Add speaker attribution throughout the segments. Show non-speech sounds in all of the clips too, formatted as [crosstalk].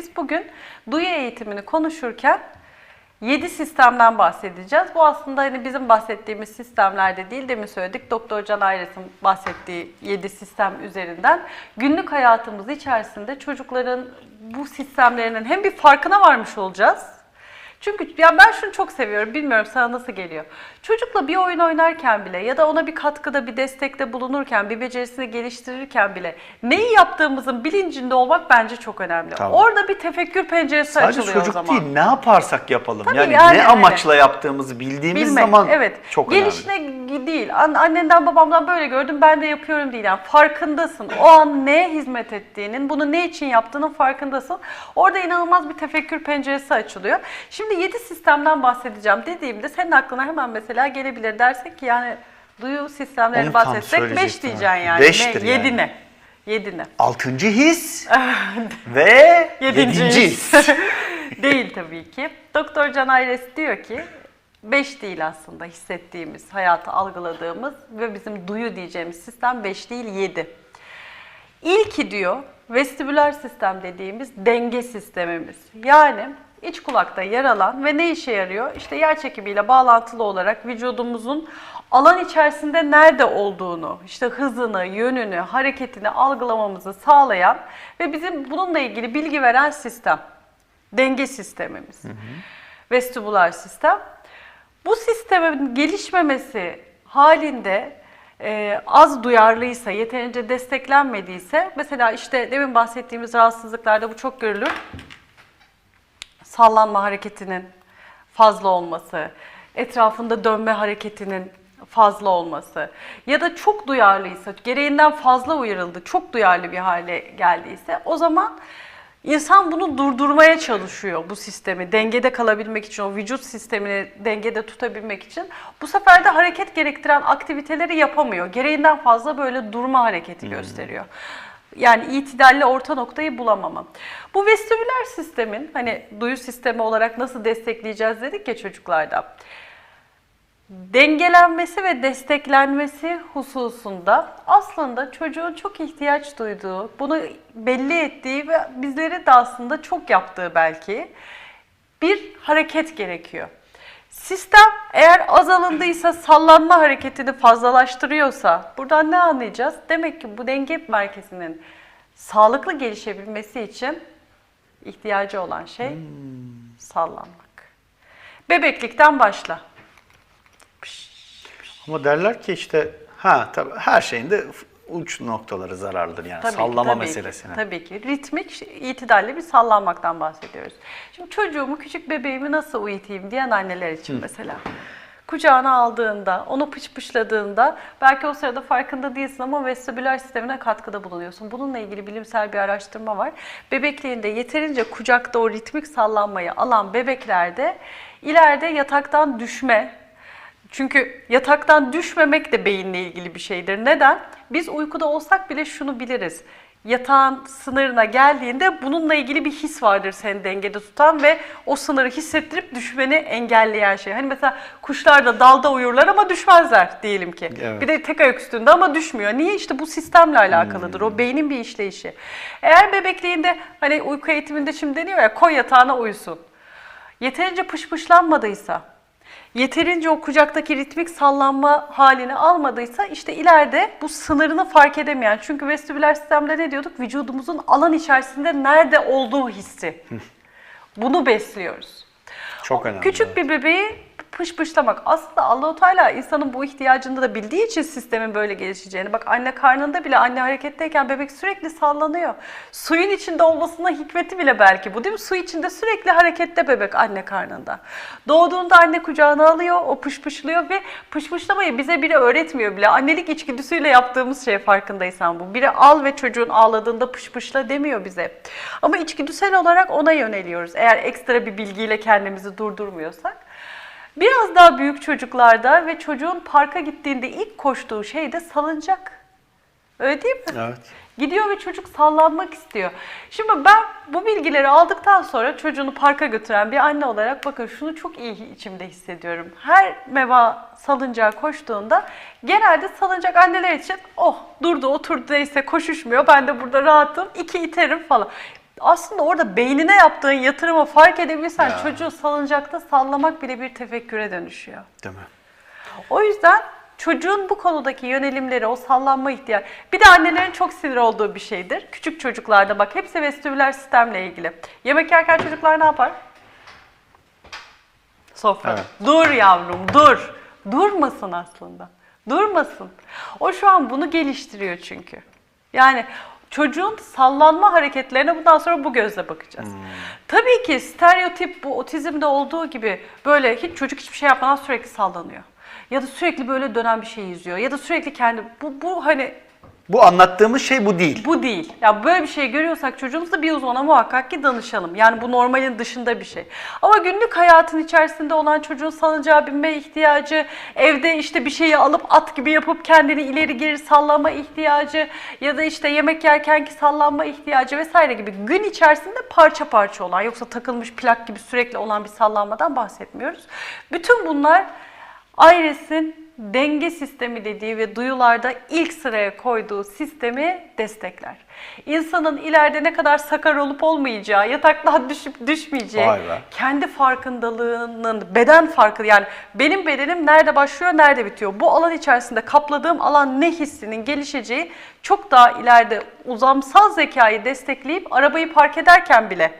Speaker 1: Biz bugün duyu eğitimini konuşurken 7 sistemden bahsedeceğiz. Bu aslında hani bizim bahsettiğimiz sistemlerde değil demin söyledik. Doktor Can Ayres'in bahsettiği 7 sistem üzerinden günlük hayatımız içerisinde çocukların bu sistemlerinin hem bir farkına varmış olacağız. Çünkü ya ben şunu çok seviyorum. Bilmiyorum sana nasıl geliyor. Çocukla bir oyun oynarken bile ya da ona bir katkıda, bir destekte bulunurken, bir becerisini geliştirirken bile neyi yaptığımızın bilincinde olmak bence çok önemli.
Speaker 2: Tabii.
Speaker 1: Orada bir tefekkür penceresi
Speaker 2: Sadece
Speaker 1: açılıyor o
Speaker 2: çocuk
Speaker 1: zaman.
Speaker 2: değil, ne yaparsak yapalım.
Speaker 1: Tabii
Speaker 2: yani,
Speaker 1: yani
Speaker 2: ne
Speaker 1: öyle.
Speaker 2: amaçla yaptığımızı bildiğimiz
Speaker 1: Bilmek,
Speaker 2: zaman
Speaker 1: evet.
Speaker 2: çok
Speaker 1: Gelişine
Speaker 2: önemli.
Speaker 1: değil. An- Annenden babamdan böyle gördüm ben de yapıyorum değil. Yani farkındasın. O an neye hizmet ettiğinin, bunu ne için yaptığının farkındasın. Orada inanılmaz bir tefekkür penceresi açılıyor. Şimdi 7 sistemden bahsedeceğim dediğimde senin aklına hemen mesela gelebilir. Dersek ki yani duyu sistemlerini
Speaker 2: Onu tam
Speaker 1: bahsetsek 5
Speaker 2: söyleyecektim,
Speaker 1: diyeceksin yani.
Speaker 2: Beştir
Speaker 1: ne?
Speaker 2: yani.
Speaker 1: 7 ne? 7 ne?
Speaker 2: Altıncı his [laughs] ve
Speaker 1: Yedinci his. [laughs] değil tabii ki. Doktor Can Ayres diyor ki 5 değil aslında hissettiğimiz, hayatı algıladığımız ve bizim duyu diyeceğimiz sistem 5 değil 7. İlki diyor vestibüler sistem dediğimiz denge sistemimiz. Yani iç kulakta yer alan ve ne işe yarıyor? İşte yer çekimiyle bağlantılı olarak vücudumuzun alan içerisinde nerede olduğunu, işte hızını, yönünü, hareketini algılamamızı sağlayan ve bizim bununla ilgili bilgi veren sistem. Denge sistemimiz. Vestibüler sistem. Bu sistemin gelişmemesi halinde e, az duyarlıysa, yeterince desteklenmediyse, mesela işte demin bahsettiğimiz rahatsızlıklarda bu çok görülür. Sallanma hareketinin fazla olması, etrafında dönme hareketinin fazla olması ya da çok duyarlıysa, gereğinden fazla uyarıldı, çok duyarlı bir hale geldiyse o zaman insan bunu durdurmaya çalışıyor bu sistemi dengede kalabilmek için, o vücut sistemini dengede tutabilmek için. Bu sefer de hareket gerektiren aktiviteleri yapamıyor. Gereğinden fazla böyle durma hareketi gösteriyor. Yani itidalli orta noktayı bulamama. Bu vestibüler sistemin hani duyu sistemi olarak nasıl destekleyeceğiz dedik ya çocuklarda dengelenmesi ve desteklenmesi hususunda aslında çocuğun çok ihtiyaç duyduğu, bunu belli ettiği ve bizleri de aslında çok yaptığı belki bir hareket gerekiyor. Sistem eğer az alındıysa sallanma hareketini fazlalaştırıyorsa buradan ne anlayacağız? Demek ki bu denge merkezinin sağlıklı gelişebilmesi için ihtiyacı olan şey sallanmak. Bebeklikten başla.
Speaker 2: Ama derler ki işte ha tabii her şeyin de uç noktaları zararlıdır yani
Speaker 1: Tabii ki,
Speaker 2: sallama
Speaker 1: tabii ki,
Speaker 2: meselesine.
Speaker 1: tabii ki. Ritmik, itidalli bir sallanmaktan bahsediyoruz. Şimdi çocuğumu, küçük bebeğimi nasıl uyutayım diyen anneler için mesela. Kucağına aldığında, onu pışpışladığında belki o sırada farkında değilsin ama vestibüler sistemine katkıda bulunuyorsun. Bununla ilgili bilimsel bir araştırma var. Bebekliğinde yeterince kucakta o ritmik sallanmayı alan bebeklerde ileride yataktan düşme, çünkü yataktan düşmemek de beyinle ilgili bir şeydir. Neden? Biz uykuda olsak bile şunu biliriz. Yatağın sınırına geldiğinde bununla ilgili bir his vardır seni dengede tutan ve o sınırı hissettirip düşmeni engelleyen şey. Hani mesela kuşlar da dalda uyurlar ama düşmezler diyelim ki.
Speaker 2: Evet.
Speaker 1: Bir de tek ayak üstünde ama düşmüyor. Niye? İşte bu sistemle alakalıdır. O beynin bir işleyişi. Eğer bebekliğinde hani uyku eğitiminde şimdi deniyor ya koy yatağına uyusun. Yeterince pışpışlanmadıysa, yeterince o kucaktaki ritmik sallanma halini almadıysa işte ileride bu sınırını fark edemeyen. Çünkü vestibüler sistemde ne diyorduk? Vücudumuzun alan içerisinde nerede olduğu hissi. Bunu besliyoruz.
Speaker 2: Çok önemli.
Speaker 1: Küçük bir bebeği pışpışlamak. Aslında Allah-u Teala insanın bu ihtiyacını da bildiği için sistemin böyle gelişeceğini. Bak anne karnında bile anne hareketteyken bebek sürekli sallanıyor. Suyun içinde olmasına hikmeti bile belki bu değil mi? Su içinde sürekli harekette bebek anne karnında. Doğduğunda anne kucağına alıyor, o pışpışlıyor ve pışpışlamayı bize biri öğretmiyor bile. Annelik içgüdüsüyle yaptığımız şey farkındaysan bu. Biri al ve çocuğun ağladığında pışpışla demiyor bize. Ama içgüdüsel olarak ona yöneliyoruz. Eğer ekstra bir bilgiyle kendimizi durdurmuyorsak. Biraz daha büyük çocuklarda ve çocuğun parka gittiğinde ilk koştuğu şey de salıncak. Öyle değil mi?
Speaker 2: Evet.
Speaker 1: Gidiyor ve çocuk sallanmak istiyor. Şimdi ben bu bilgileri aldıktan sonra çocuğunu parka götüren bir anne olarak bakın şunu çok iyi içimde hissediyorum. Her meva salıncağa koştuğunda genelde salıncak anneler için oh durdu oturdu neyse koşuşmuyor ben de burada rahatım iki iterim falan. Aslında orada beynine yaptığın yatırımı fark edebilirsen
Speaker 2: Ya.
Speaker 1: çocuğu salıncakta sallamak bile bir tefekküre dönüşüyor.
Speaker 2: Değil mi?
Speaker 1: O yüzden çocuğun bu konudaki yönelimleri, o sallanma ihtiyacı. Bir de annelerin çok sinir olduğu bir şeydir. Küçük çocuklarda bak hepsi vestibüler sistemle ilgili. Yemek yerken çocuklar ne yapar? Sofra.
Speaker 2: Evet.
Speaker 1: Dur yavrum dur. Durmasın aslında. Durmasın. O şu an bunu geliştiriyor çünkü. Yani çocuğun sallanma hareketlerine bundan sonra bu gözle bakacağız. Tabii ki stereotip bu otizmde olduğu gibi böyle hiç çocuk hiçbir şey yapmadan sürekli sallanıyor. Ya da sürekli böyle dönen bir şey izliyor. Ya da sürekli kendi bu, bu hani
Speaker 2: Bu anlattığımız şey bu değil.
Speaker 1: bu değil. Ya böyle bir şey görüyorsak çocuğumuzda bir uzmana muhakkak ki danışalım. Yani bu normalin dışında bir şey. Ama günlük hayatın içerisinde olan çocuğun salıncağa binme ihtiyacı, evde işte bir şeyi alıp at gibi yapıp kendini ileri geri sallama ihtiyacı ya da işte yemek yerkenki sallanma ihtiyacı vesaire gibi gün içerisinde parça parça olan yoksa takılmış plak gibi sürekli olan bir sallanmadan bahsetmiyoruz. Bütün bunlar Iris'in denge sistemi dediği ve duyularda ilk sıraya koyduğu sistemi destekler. İnsanın ileride ne kadar sakar olup olmayacağı, yataktan düşüp düşmeyeceği, kendi farkındalığının, beden farkı yani benim bedenim nerede başlıyor, nerede bitiyor? Bu alan içerisinde kapladığım alan ne hissinin gelişeceği çok daha ileride uzamsal zekayı destekleyip arabayı park ederken bile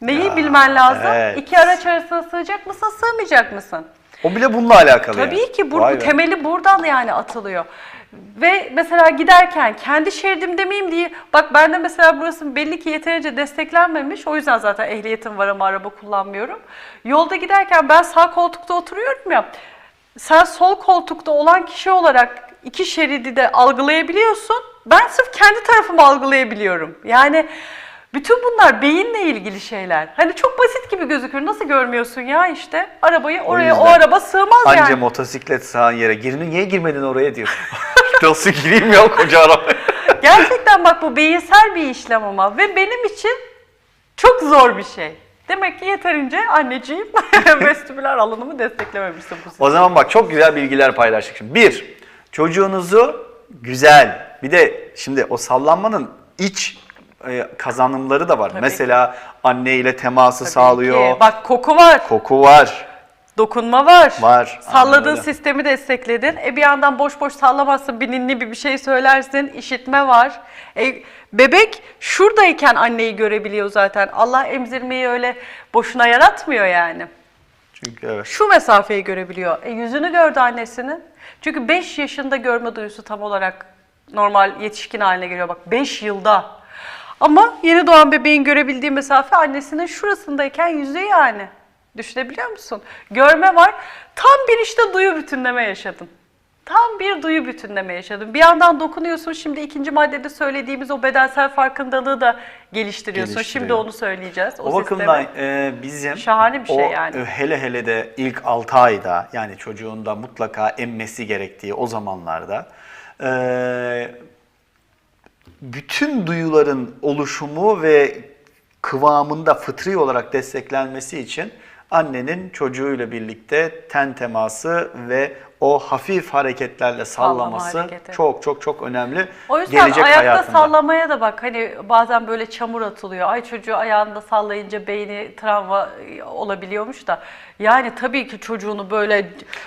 Speaker 1: neyi
Speaker 2: Ya,
Speaker 1: bilmen lazım?
Speaker 2: evet.
Speaker 1: İki araç arasına sığacak mısın, sığmayacak mısın?
Speaker 2: O bile bununla alakalı.
Speaker 1: Tabii
Speaker 2: yani.
Speaker 1: ki bu, bu temeli buradan yani atılıyor. Ve mesela giderken kendi şeridimde miyim diye bak bende mesela burası belli ki yeterince desteklenmemiş. O yüzden zaten ehliyetim var ama araba kullanmıyorum. Yolda giderken ben sağ koltukta oturuyorum ya. Sen sol koltukta olan kişi olarak iki şeridi de algılayabiliyorsun. Ben sırf kendi tarafımı algılayabiliyorum. Yani bütün bunlar beyinle ilgili şeyler. Hani çok basit gibi gözükür. Nasıl görmüyorsun ya işte? Arabayı oraya o,
Speaker 2: yüzden
Speaker 1: araba sığmaz
Speaker 2: Anca
Speaker 1: yani.
Speaker 2: motosiklet sağan yere girin. Niye girmedin oraya diyor. [laughs] Nasıl gireyim ya koca arabaya? [laughs]
Speaker 1: Gerçekten bak bu beyinsel bir işlem ama ve benim için çok zor bir şey. Demek ki yeterince anneciğim [laughs] vestibüler alanımı desteklememişsin bu
Speaker 2: O zaman bak çok güzel bilgiler paylaştık şimdi. Bir, çocuğunuzu güzel. Bir de şimdi o sallanmanın iç e, kazanımları da var.
Speaker 1: Tabii
Speaker 2: Mesela anne ile teması
Speaker 1: Tabii
Speaker 2: sağlıyor.
Speaker 1: ki. Bak koku var,
Speaker 2: Koku var.
Speaker 1: dokunma var.
Speaker 2: Var,
Speaker 1: Salladığın sistemi destekledin. E bir yandan boş boş sallamazsın, bir ninni bir bir şey söylersin. işitme var. E, bebek şuradayken anneyi görebiliyor zaten. Allah emzirmeyi öyle boşuna yaratmıyor yani.
Speaker 2: Çünkü evet.
Speaker 1: şu mesafeyi görebiliyor. E, yüzünü gördü annesinin. Çünkü 5 yaşında görme duyusu tam olarak normal yetişkin haline geliyor. Bak 5 yılda. Ama yeni doğan bebeğin görebildiği mesafe annesinin şurasındayken yüzü yani. Düşünebiliyor musun? Görme var. Tam bir işte duyu bütünleme yaşadın. Tam bir duyu bütünleme yaşadın. Bir yandan dokunuyorsun. Şimdi ikinci maddede söylediğimiz o bedensel farkındalığı da geliştiriyorsun. Şimdi onu söyleyeceğiz. O,
Speaker 2: O, bakımdan e, bizim
Speaker 1: Şahane bir şey
Speaker 2: o,
Speaker 1: yani.
Speaker 2: e, hele hele de ilk 6 ayda yani çocuğun da mutlaka emmesi gerektiği o zamanlarda e, bütün duyuların oluşumu ve kıvamında fıtri olarak desteklenmesi için annenin çocuğuyla birlikte ten teması ve o hafif hareketlerle
Speaker 1: Sallama
Speaker 2: sallaması
Speaker 1: hareketi.
Speaker 2: çok çok çok önemli.
Speaker 1: O yüzden
Speaker 2: gelecek
Speaker 1: ayakta
Speaker 2: hayatında.
Speaker 1: sallamaya da bak hani bazen böyle çamur atılıyor. Ay çocuğu ayağında sallayınca beyni travma olabiliyormuş da. Yani tabii ki çocuğunu böyle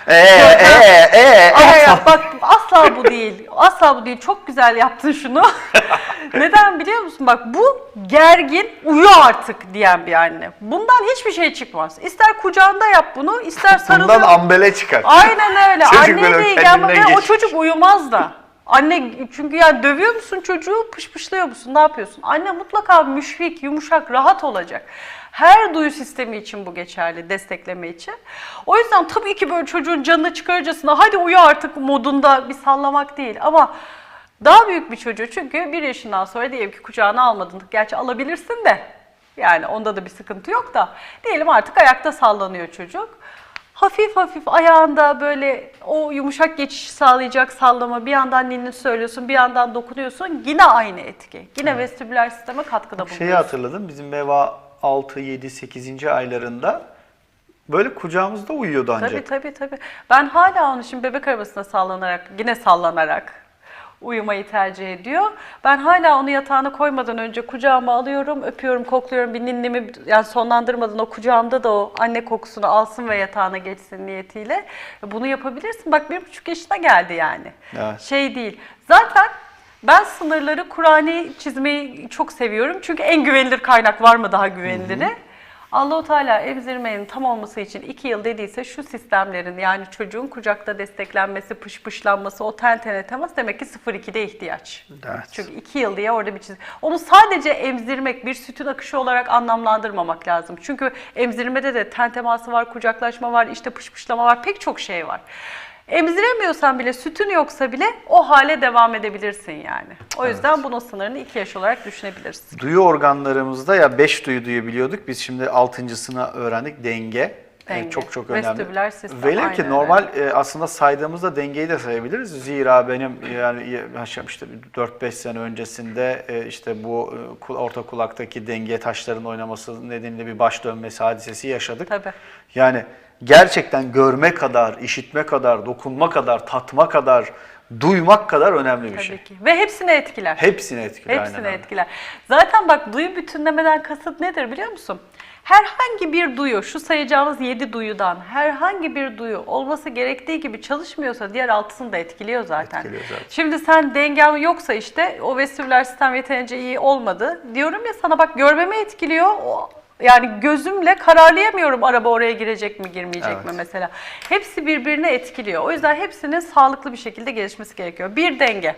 Speaker 2: Ee, ee, ee,
Speaker 1: Ama
Speaker 2: ee.
Speaker 1: bak asla bu değil. Asla bu değil. Çok güzel yaptın şunu. [laughs] Neden biliyor musun? Bak bu gergin uyu artık diyen bir anne. Bundan hiçbir şey çıkmaz. İster kucağında yap bunu, ister sarılıyor.
Speaker 2: Bundan ambele çıkar.
Speaker 1: Aynen öyle.
Speaker 2: Çocuk
Speaker 1: Anneye
Speaker 2: böyle
Speaker 1: de o çocuk uyumaz da. Anne çünkü yani dövüyor musun çocuğu, pışpışlıyor musun, ne yapıyorsun? Anne mutlaka müşfik, yumuşak, rahat olacak. Her duyu sistemi için bu geçerli, destekleme için. O yüzden tabii ki böyle çocuğun canını çıkarıcasına hadi uyu artık modunda bir sallamak değil. Ama daha büyük bir çocuğu çünkü bir yaşından sonra diyelim ki kucağına almadın. Gerçi alabilirsin de. Yani onda da bir sıkıntı yok da. Diyelim artık ayakta sallanıyor çocuk. Hafif hafif ayağında böyle o yumuşak geçiş sağlayacak sallama bir yandan ninni söylüyorsun bir yandan dokunuyorsun yine aynı etki. Yine vestibüler sisteme katkıda
Speaker 2: Şeyi
Speaker 1: bulunuyorsun.
Speaker 2: hatırladım. Bizim Meva 6, 7, 8. aylarında böyle kucağımızda uyuyordu ancak.
Speaker 1: Tabii tabii tabii. Ben hala onu şimdi bebek arabasına sallanarak, yine sallanarak uyumayı tercih ediyor. Ben hala onu yatağına koymadan önce kucağıma alıyorum, öpüyorum, kokluyorum. Bir ninnimi yani sonlandırmadan o kucağımda da o anne kokusunu alsın ve yatağına geçsin niyetiyle. Bunu yapabilirsin. Bak bir buçuk yaşına geldi yani.
Speaker 2: Evet.
Speaker 1: Şey değil. Zaten ben sınırları Kur'an'ı çizmeyi çok seviyorum. Çünkü en güvenilir kaynak var mı daha güveniliri? Allahu Teala emzirmenin tam olması için iki yıl dediyse şu sistemlerin yani çocuğun kucakta desteklenmesi, pışpışlanması, o ten tene temas demek ki 0-2'de ihtiyaç.
Speaker 2: Evet.
Speaker 1: Çünkü iki yıl diye orada bir çiz. Onu sadece emzirmek, bir sütün akışı olarak anlamlandırmamak lazım. Çünkü emzirmede de ten teması var, kucaklaşma var, işte pışpışlama var, pek çok şey var. Emziremiyorsan bile, sütün yoksa bile o hale devam edebilirsin yani. O yüzden bunun sınırını 2 yaş olarak düşünebilirsin.
Speaker 2: Duyu organlarımızda ya 5 duyu duyu biliyorduk. Biz şimdi altıncısını öğrendik denge.
Speaker 1: Denge.
Speaker 2: çok çok önemli.
Speaker 1: Vestibüler sistem,
Speaker 2: Velev ki normal e, aslında saydığımızda dengeyi de sayabiliriz. Zira benim yani yaşam işte 4-5 sene öncesinde e, işte bu e, orta kulaktaki denge taşların oynaması nedeniyle bir baş dönmesi hadisesi yaşadık.
Speaker 1: Tabii.
Speaker 2: Yani gerçekten görme kadar, işitme kadar, dokunma kadar, tatma kadar, duymak kadar önemli bir
Speaker 1: Tabii
Speaker 2: şey.
Speaker 1: ki. Ve hepsini etkiler.
Speaker 2: Hepsini etkiler.
Speaker 1: Hepsini
Speaker 2: aynen öyle.
Speaker 1: etkiler. Zaten bak duyu bütünlemeden kasıt nedir biliyor musun? Herhangi bir duyu, şu sayacağımız 7 duyudan herhangi bir duyu olması gerektiği gibi çalışmıyorsa diğer altısını da etkiliyor zaten.
Speaker 2: Etkiliyor zaten.
Speaker 1: Şimdi sen dengen yoksa işte o vestibüler sistem yeterince iyi olmadı. Diyorum ya sana bak görmemi etkiliyor. O, yani gözümle kararlayamıyorum araba oraya girecek mi girmeyecek mi
Speaker 2: Evet.
Speaker 1: mesela. Hepsi birbirini etkiliyor. O yüzden hepsinin sağlıklı bir şekilde gelişmesi gerekiyor. Bir denge.